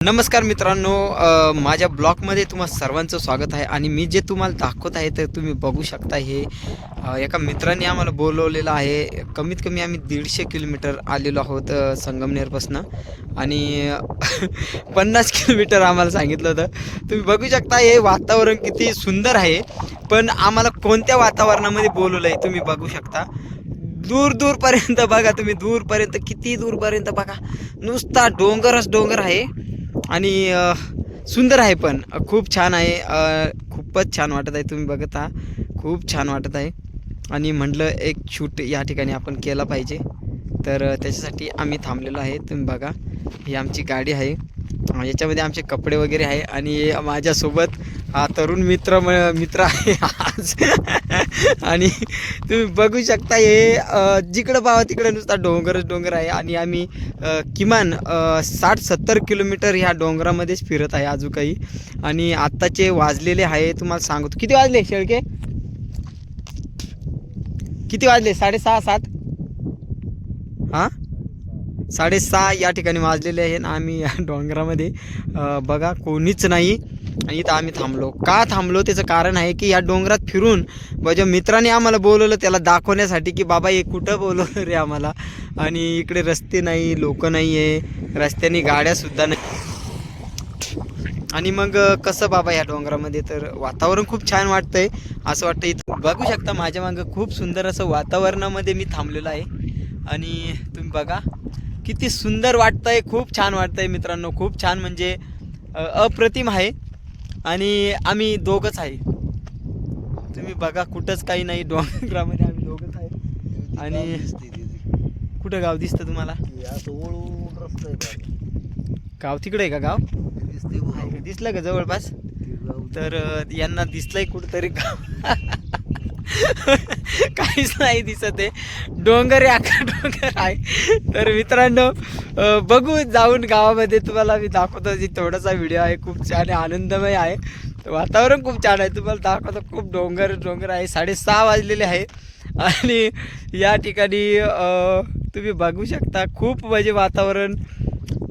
नमस्कार मित्रांनो माझ्या ब्लॉगमध्ये तुम्हा सर्वांचं स्वागत आहे आणि मी जे तुम्हाला दाखवत आहे तर तुम्ही बघू शकता हे एका मित्राने आम्हाला बोलवलेलं आहे. कमीत कमी आम्ही दीडशे किलोमीटर आलेलो आहोत संगमनेरपासनं. आणि पन्नास किलोमीटर आम्हाला सांगितलं होतं. तुम्ही बघू शकता हे वातावरण किती सुंदर आहे पण आम्हाला कोणत्या वातावरणामध्ये बोलवलं आहे तुम्ही बघू शकता. दूर दूरपर्यंत बघा तुम्ही दूरपर्यंत किती दूरपर्यंत बघा. नुसता डोंगरच डोंगर आहे. आणि सुंदर आहे पण. खूप छान आहे. खूपच छान वाटत आहे तुम्ही बघत खूप छान वाटत आहे. आणि म्हटलं एक शूट या ठिकाणी आपण केला पाहिजे. तर त्याच्यासाठी आम्ही थांबलेलो आहे. तुम्ही बघा ही आमची गाडी आहे. याच्यामध्ये आमचे कपडे वगैरे आहे. आणि माझ्यासोबत हा तरुण मित्र म- मित्र आहे आज. आणि तुम्ही बघू शकता हे जिकडं पाहा तिकडं नुसता डोंगरच डोंगर आहे. आणि आम्ही किमान साठ सत्तर किलोमीटर ह्या डोंगरामध्येच फिरत आहे अजून काही. आणि आत्ताचे वाजलेले आहे तुम्हाला सांगतो. किती वाजले शेळके? किती वाजले? साडेसहा सात? हां? साडेसहा या ठिकाणी वाजलेले आहे ना आम्ही या डोंगरामध्ये बघा कोणीच नाही. आणि इथं आम्ही थांबलो. का थांबलो? त्याचं कारण आहे की या डोंगरात फिरून माझ्या मित्राने आम्हाला बोलवलं त्याला दाखवण्यासाठी की बाबा हे कुठं बोलवलं रे आम्हाला? आणि इकडे रस्ते नाही लोक नाही आहे रस्त्याने गाड्यासुद्धा नाही. आणि मग कसं बाबा या डोंगरामध्ये? तर वातावरण खूप छान वाटतंय. असं वाटतं इथं बघू शकता माझ्या मागं खूप सुंदर असं वातावरणामध्ये मी थांबलेलो आहे. आणि तुम्ही बघा किती सुंदर वाटतंय खूप छान वाटतंय मित्रांनो खूप छान म्हणजे अप्रतिम आहे. आणि आम्ही दोघंच आहे. तुम्ही बघा कुठंच काही नाही डोंगरामध्ये आम्ही दोघंच आहे. आणि कुठं गाव दिसतं तुम्हाला? गाव. तिकडे आहे का गाव? दिसलं का जवळपास? तर यांना दिसलंय कुठंतरी गाव. काहीच नाही दिसत आहे. डोंगर आहे डोंगर आहे. तर मित्रांनो बघू जाऊन गावामध्ये तुम्हाला मी दाखवतो जी थोडासा व्हिडिओ आहे. खूप छान आहे आनंदमय आहे. वातावरण खूप छान आहे. तुम्हाला दाखवतो खूप डोंगर डोंगर आहे. साडेसहा वाजलेले आहे. आणि या ठिकाणी तुम्ही बघू शकता खूप म्हणजे वातावरण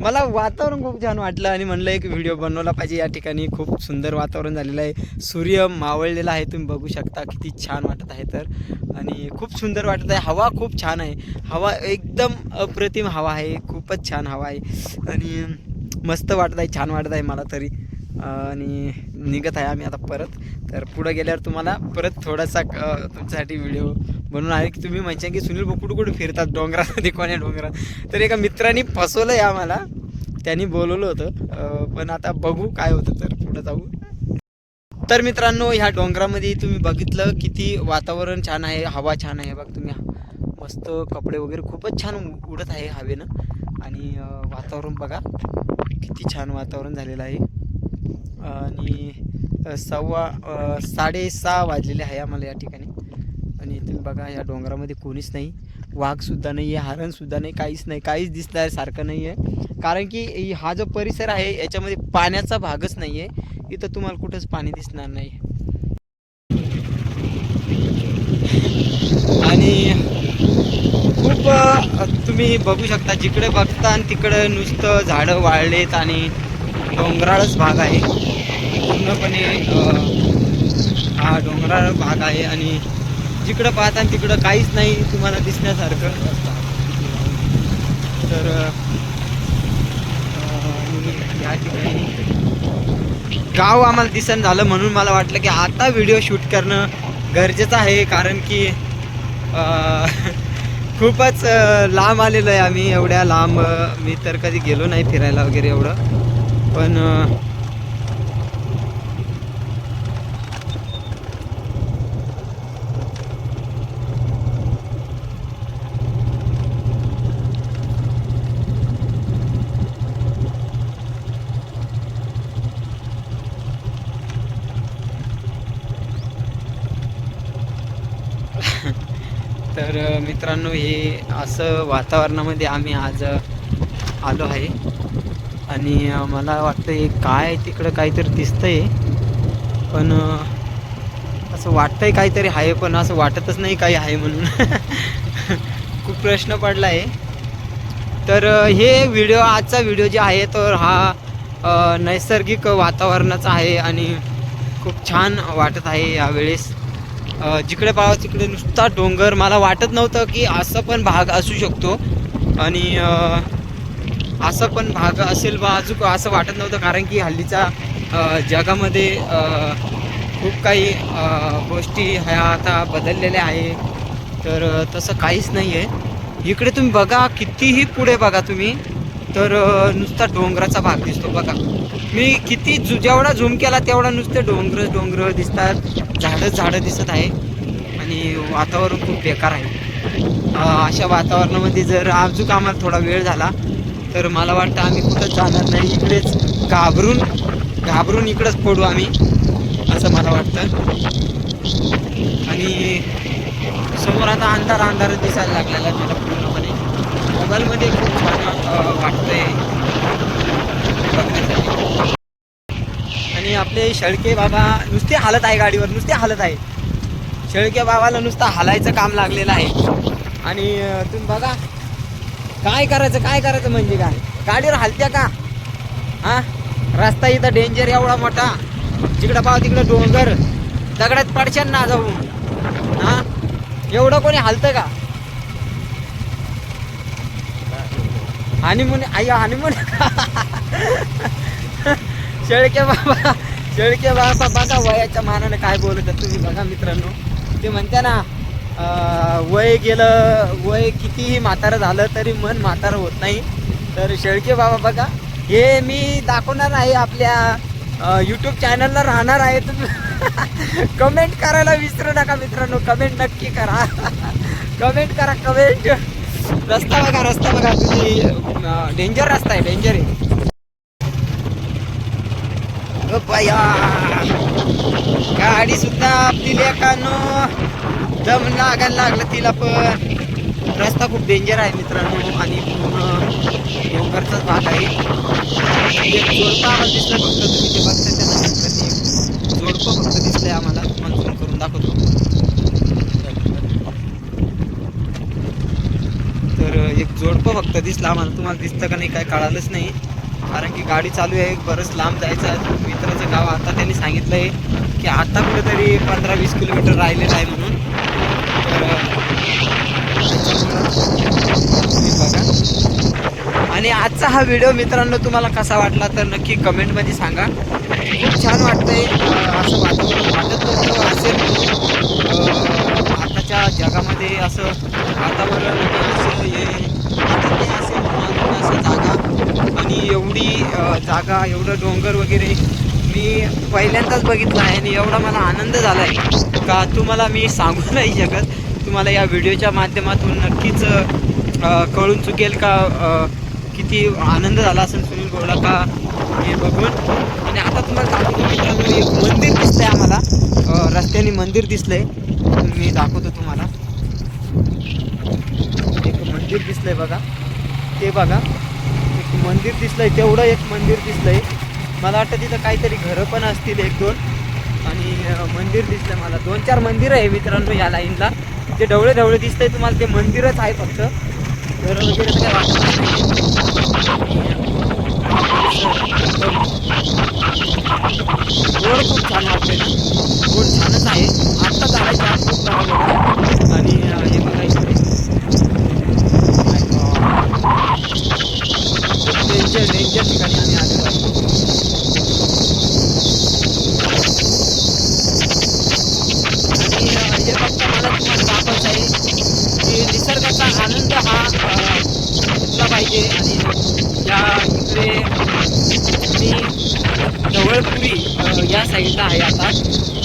मला वातावरण खूप छान वाटलं आणि म्हणलं एक व्हिडिओ बनवला पाहिजे. या ठिकाणी खूप सुंदर वातावरण झालेलं आहे. सूर्य मावळलेला आहे तुम्ही बघू शकता. किती छान वाटत आहे तर. आणि खूप सुंदर वाटत आहे. हवा खूप छान आहे. हवा एकदम अप्रतिम हवा आहे. खूपच छान हवा आहे. आणि मस्त वाटत आहे छान वाटत आहे मला तरी. आणि निघत आहे आम्ही आता परत. तर पुढं गेल्यावर तुम्हाला परत थोडासा तुमच्यासाठी व्हिडिओ बनवून आहे. की तुम्ही म्हणता की सुनील भाऊ कुठं कुठं फिरतात डोंगरामध्ये कोण्या डोंगरात? तर एका मित्राने फसवलं आहे आम्हाला. त्यांनी बोलवलं होतं. पण आता बघू काय होतं तर पुढं जाऊ. तर मित्रांनो ह्या डोंगरामध्ये तुम्ही बघितलं किती वातावरण छान आहे हवा छान आहे. बघ तुम्ही मस्त कपडे वगैरे खूपच छान उडत आहे हवेनं. आणि वातावरण बघा किती छान वातावरण झालेलं आहे. आणि सव्वा साडेसहा वाजलेले आहे आम्हाला या ठिकाणी. आणि तुम्ही बघा या डोंगरामध्ये कोणीच नाही. वाघसुद्धा नाही आहे हरणसुद्धा नाही काहीच नाही काहीच दिसणार सारखं नाही आहे कारण की हा जो परिसर आहे याच्यामध्ये पाण्याचा भागच नाही आहे इथं तुम्हाला कुठंच पाणी दिसणार नाही. आणि खूप तुम्ही बघू शकता जिकडे बघता आणि तिकडं नुसतं झाडं वाळलेत आणि डोंगराळच भाग आहे. पूर्णपणे हा डोंगराळ भाग आहे आणि जिकडं पाहता तिकडं काहीच नाही तुम्हाला दिसण्यासारखं. तर या ठिकाणी गाव आम्हाला दिसन झालं म्हणून मला वाटलं की आता व्हिडिओ शूट करणं गरजेचं आहे. कारण की खूपच लांब आलेलो आहे आम्ही. एवढ्या लांब मी तर कधी गेलो नाही फिरायला वगैरे एवढं. पण तर मित्रांनो हे असं वातावरणामध्ये आम्ही आज आलो आहे. आणि मला वाटतं हे काय तिकडं काहीतरी दिसतंय. पण असं असं वाटतंय काहीतरी आहे पण असं वाटतच नाही काही आहे म्हणून. खूप प्रश्न पडला आहे तर हे व्हिडिओ आजचा व्हिडिओ जे आहे तर हा नैसर्गिक वातावरणाचा आहे आणि खूप छान वाटत आहे यावेळेस. वेळेस जिकडे पाहावं तिकडे नुसता डोंगर. मला वाटत नव्हतं की असं पण भाग असू शकतो. आणि असं पण भाग असेल बा अजून असं वाटत नव्हतं कारण की हल्लीच्या जगामध्ये खूप काही गोष्टी ह्या आता बदललेल्या आहे तर तसं काहीच नाही आहे इकडे तुम्ही बघा कितीही पुढे बघा तुम्ही तर नुसता डोंगराचा भाग दिसतो बघा. मी किती जु जेवढा झूम केला तेवढा नुसते डोंगर डोंगर दिसतात. झाडं झाडं दिसत आहे. आणि वातावरण खूप बेकार आहे. अशा वातावरणामध्ये जर अजून आम्हाला थोडा वेळ झाला तर मला वाटतं आम्ही कुठंच जाणार नाही. इकडेच घाबरून घाबरून इकडंच पडू आम्ही असं मला वाटतं. आणि समोर आता अंधार अंधार दिसायला लागलेला त्याला पूर्णपणे. मोबाईलमध्ये खूप छान वाटतंय. बघण्यासाठी आणि आपले शेळके बाबा नुसते हालत आहे गाडीवर नुसते हालत आहे. शेळके बाबाला नुसतं हालायचं काम लागलेलं आहे. आणि तुम्ही बघा काय करायचं काय करायचं म्हणजे काय? गाडीवर हालत्या का? हा? रस्ता इथं डेंजर एवढा मोठा. जिकडं पाव तिकडं डोंगर. दगडात पडशान ना जाऊ हा? एवढं कोणी हलतं का? हनीमून आई हनीमून शेळके बाबा शेळके बाबा बघा वयाच्या मानाने काय बोलत तुम्ही बघा मित्रांनो. ते म्हणते ना वय गेलं वय कितीही म्हातारं झालं तरी मन म्हातारं होत नाही. तर शेळके बाबा बघा हे मी दाखवणार आहे आपल्या यूट्यूब चॅनलला राहणार आहे. तुम्ही कमेंट करायला विसरू नका मित्रांनो कमेंट नक्की करा. कमेंट करा कमेंट रस्ता बघा रस्ता बघा तुम्ही डेंजर रस्ता आहे डेंजर आहे. गाडी सुद्धा आपली लेखानो दम लागायला लागलं तिला पण. रस्ता खूप डेंजर आहे मित्रांनो आणि डोंगरचाच भाग आहे. जोडपं आम्हाला दिसलं फक्त तुम्ही जे बघता त्यांना जोडपं फक्त दिसलंय आम्हाला तुम्हाला करून दाखवतो. तर एक जोडपं फक्त दिसलं आम्हाला. तुम्हाला दिसतं का नाही काय कळालंच नाही. कारण की गाडी चालू आहे बरंच लांब जायचं आहे. मित्राचं गाव आता त्यांनी सांगितलं आहे की आता कुठेतरी पंधरा वीस किलोमीटर राहिलेलं आहे म्हणून. आणि आजचा हा व्हिडिओ मित्रांनो तुम्हाला कसा वाटला तर नक्की कमेंटमध्ये सांगा. खूप छान वाटतंय. असं वातावरण वाटत असेल आताच्या जगामध्ये असं वातावरण असं हे असेल. असं जागा. आणि एवढी जागा एवढं डोंगर वगैरे मी पहिल्यांदाच बघितलं आहे आणि एवढा मला आनंद झाला आहे का? तुम्हाला मी सांगू नाही शकत. तुम्हाला या व्हिडिओच्या माध्यमातून नक्कीच कळून चुकेल का? किती आनंद झाला असेल सुनील गौडा का? हे बघून. आणि आता तुम्हाला दाखवतो मित्रांनो एक मंदिर दिसतंय आम्हाला. रस्त्याने मंदिर दिसलंय. मी दाखवतो तुम्हाला. एक मंदिर दिसलंय बघा. ते बघा. एक मंदिर दिसलंय. तेवढं एक मंदिर दिसलंय. मला वाटतं तिथं काहीतरी घरं पण असतील एक दोन. आणि मंदिर दिसलं मला. दोन चार मंदिर आहे मित्रांनो या लाईनला. ते ढवळे ढवळे दिसतंय तुम्हाला ते मंदिरच आहे फक्त. घरं वगैरे तर काय वाटत नाही रोड खूप छान वाटतंय ना रोड छानच आहे आत्ता चालायचं आज खूप खराब होता आणि अं, हे बघायचं डेंजर डेंजर ठिकाणी आम्ही आलेलो आहे आणि अं, हे फक्त मला तुम्हाला दाखवायचं आहे की निसर्गाचा आनंद पाहिजे. आणि या इकडे मी ढवळपुरी या साईडला आहे आता.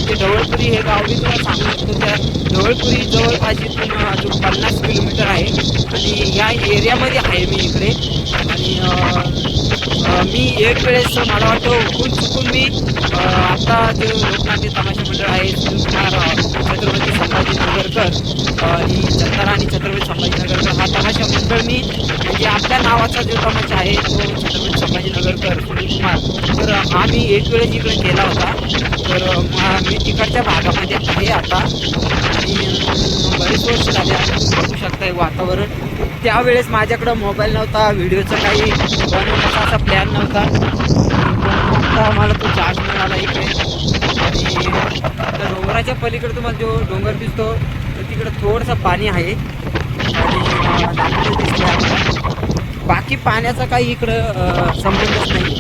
ते ढवळपुरी हे गाव मी तुला सांगू शकतो. त्या ढवळपुरी जवळपास इथून अजून पन्नास किलोमीटर आहे. आणि या एरियामध्ये आहे मी इकडे. आणि मी एक वेळेस मला वाटतं हुकून चुकून मी आता जे लोकनाट्य तमाशा मंडळ आहे संभाजी ही अं, आणि छत्रपती संभाजी नगरकर हा तमाशा मंडळ मी म्हणजे आपल्या नावाचा जो तमाशा आहे तो छत्रपती संभाजी नगरकर सुनीलकुमार तर हा मी एक वेळेस इकडे केला होता. तर मी तिकडच्या भागामध्ये आहे आता. आणि बरेच वर्ष झाले बघू शकता वातावरण. त्यावेळेस माझ्याकडं मोबाईल नव्हता व्हिडिओचा काही बनवण्याचा असा प्लॅन नव्हता. आता आम्हाला तो चार्ज मिळाला इकडे. आणि त्या डोंगराच्या पलीकडे तुम्हाला जो डोंगर दिसतो तिकडे थोडंसं पाणी आहे. आणि बाकी पाण्याचा काही इकडं संबंधच नाही.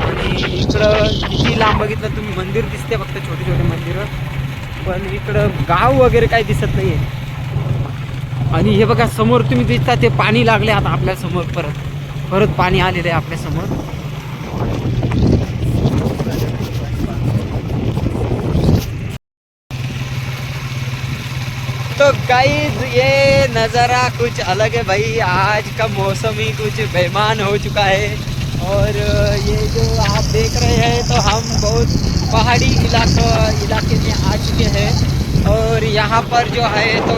आणि इकडं किती लांब बघितलं तुम्ही मंदिर दिसते फक्त छोटे छोटे मंदिरं. पण इकडं गाव वगैरे काही दिसत नाही आहे आणि हे बघा समोर तुम्ही दिसता ते पाणी लागले आता आपल्यासमोर परत. परत पाणी आलेलं आहे आपल्यासमोर गाइस ये नज़ारा कुछ अलग है भाई। आज का मौसम ही कुछ बेमान हो चुका है। और ये जो आप देख रहे हैं तो हम बहुत पहाड़ी इलाका, इलाके में आ चुके हैं। और यहाँ पर जो है तो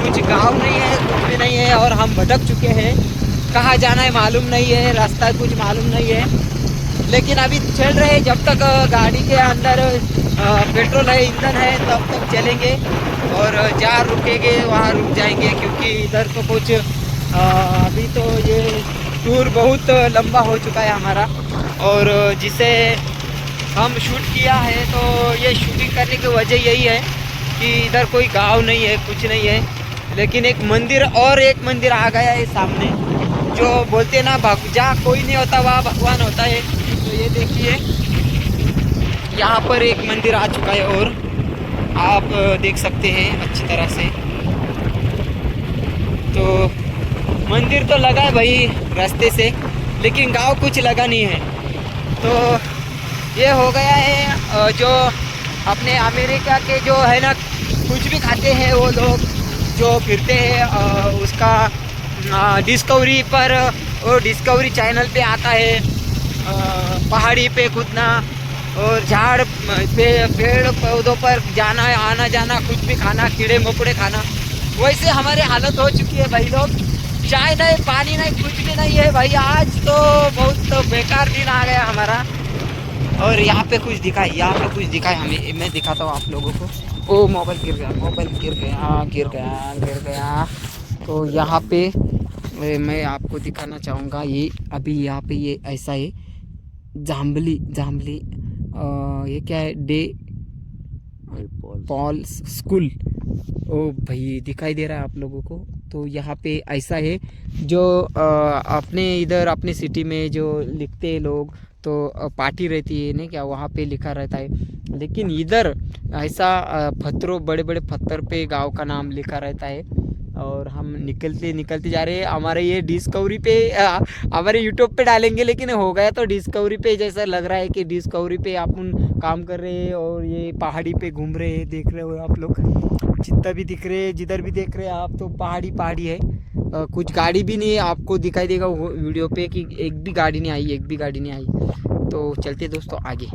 कुछ गाँव नहीं है, कुछ भी नहीं है, और हम भटक चुके हैं। कहाँ जाना है मालूम नहीं है, रास्ता कुछ मालूम नहीं है। लेकिन अभी चल रहे जब तक गाड़ी के अंदर पेट्रोल है, ईंधन है तब तक चलेंगे और जहाँ रुकेंगे, वहाँ रुक जाएँगे क्योंकि इधर तो कुछ अभी तो ये टूर बहुत लंबा हो चुका है हमारा और जिसे हम शूट किया है तो ये शूटिंग करने की वजह यही है कि इधर कोई गाँव नहीं है, कुछ नहीं है, लेकिन एक मंदिर और एक मंदिर आ गया है सामने, जो बोलते हैं ना जहाँ कोई नहीं होता, वहाँ भगवान होता है। तो ये देखिए यहाँ पर एक मंदिर आ चुका है और आप देख सकते हैं अच्छी तरह से। तो मंदिर तो लगा है भाई रास्ते से, लेकिन गाँव कुछ लगा नहीं है। तो ये हो गया है जो अपने अमेरिका के जो है ना, कुछ भी खाते हैं वो लोग, जो फिरते हैं उसका डिस्कवरी पर वो डिस्कवरी चैनल पे आता है पहाड़ी पे कूदना और झाड़, पे, पेड़ पौधों पर जाना, आना जाना, कुछ भी खाना, कीड़े मकोड़े खाना, वैसे हमारे हालत हो चुकी है भाई लोग। चाय नहीं, पानी नहीं, कुछ भी नहीं है भाई। आज तो बहुत तो बेकार दिन आ गया हमारा। और यहाँ पे कुछ दिखाई, यहाँ पे कुछ दिखाई हमें, मैं दिखाता हूँ आप लोगों को। ओ, मोबाइल गिर गया, मोबाइल गिर गया गिर गया गिर गया। तो यहाँ पे मैं आपको दिखाना चाहूँगा, ये अभी यहाँ पे ये ऐसा है जाम्बली जाम्बली अ, ये क्या है? Day Paul school. ओ भाई दिखाई दे रहा है आप लोगों को। तो यहाँ पे ऐसा है जो अपने इधर अपने सिटी में जो लिखते हैं लोग तो पार्टी रहती है नहीं क्या वहाँ पे लिखा रहता है। लेकिन इधर ऐसा पत्थरों बड़े बड़े पत्थर पे गाँव का नाम लिखा रहता है। और हम निकलते निकलते जा रहे हैं। हमारे ये डिस्कवरी पे हमारे यूट्यूब पे डालेंगे लेकिन हो गया तो डिस्कवरी पे जैसा लग रहा है कि डिस्कवरी पे अपन काम कर रहे हैं और ये पहाड़ी पे घूम रहे हैं देख रहे हो आप लोग। जितना भी दिख रहे हैं जिधर भी देख रहे हैं आप तो पहाड़ी पहाड़ी है। अ, कुछ गाड़ी भी नहीं आपको दिखाई देगा वीडियो पे कि एक भी गाड़ी नहीं आई एक भी गाड़ी नहीं आई। तो चलते दोस्तों आगे।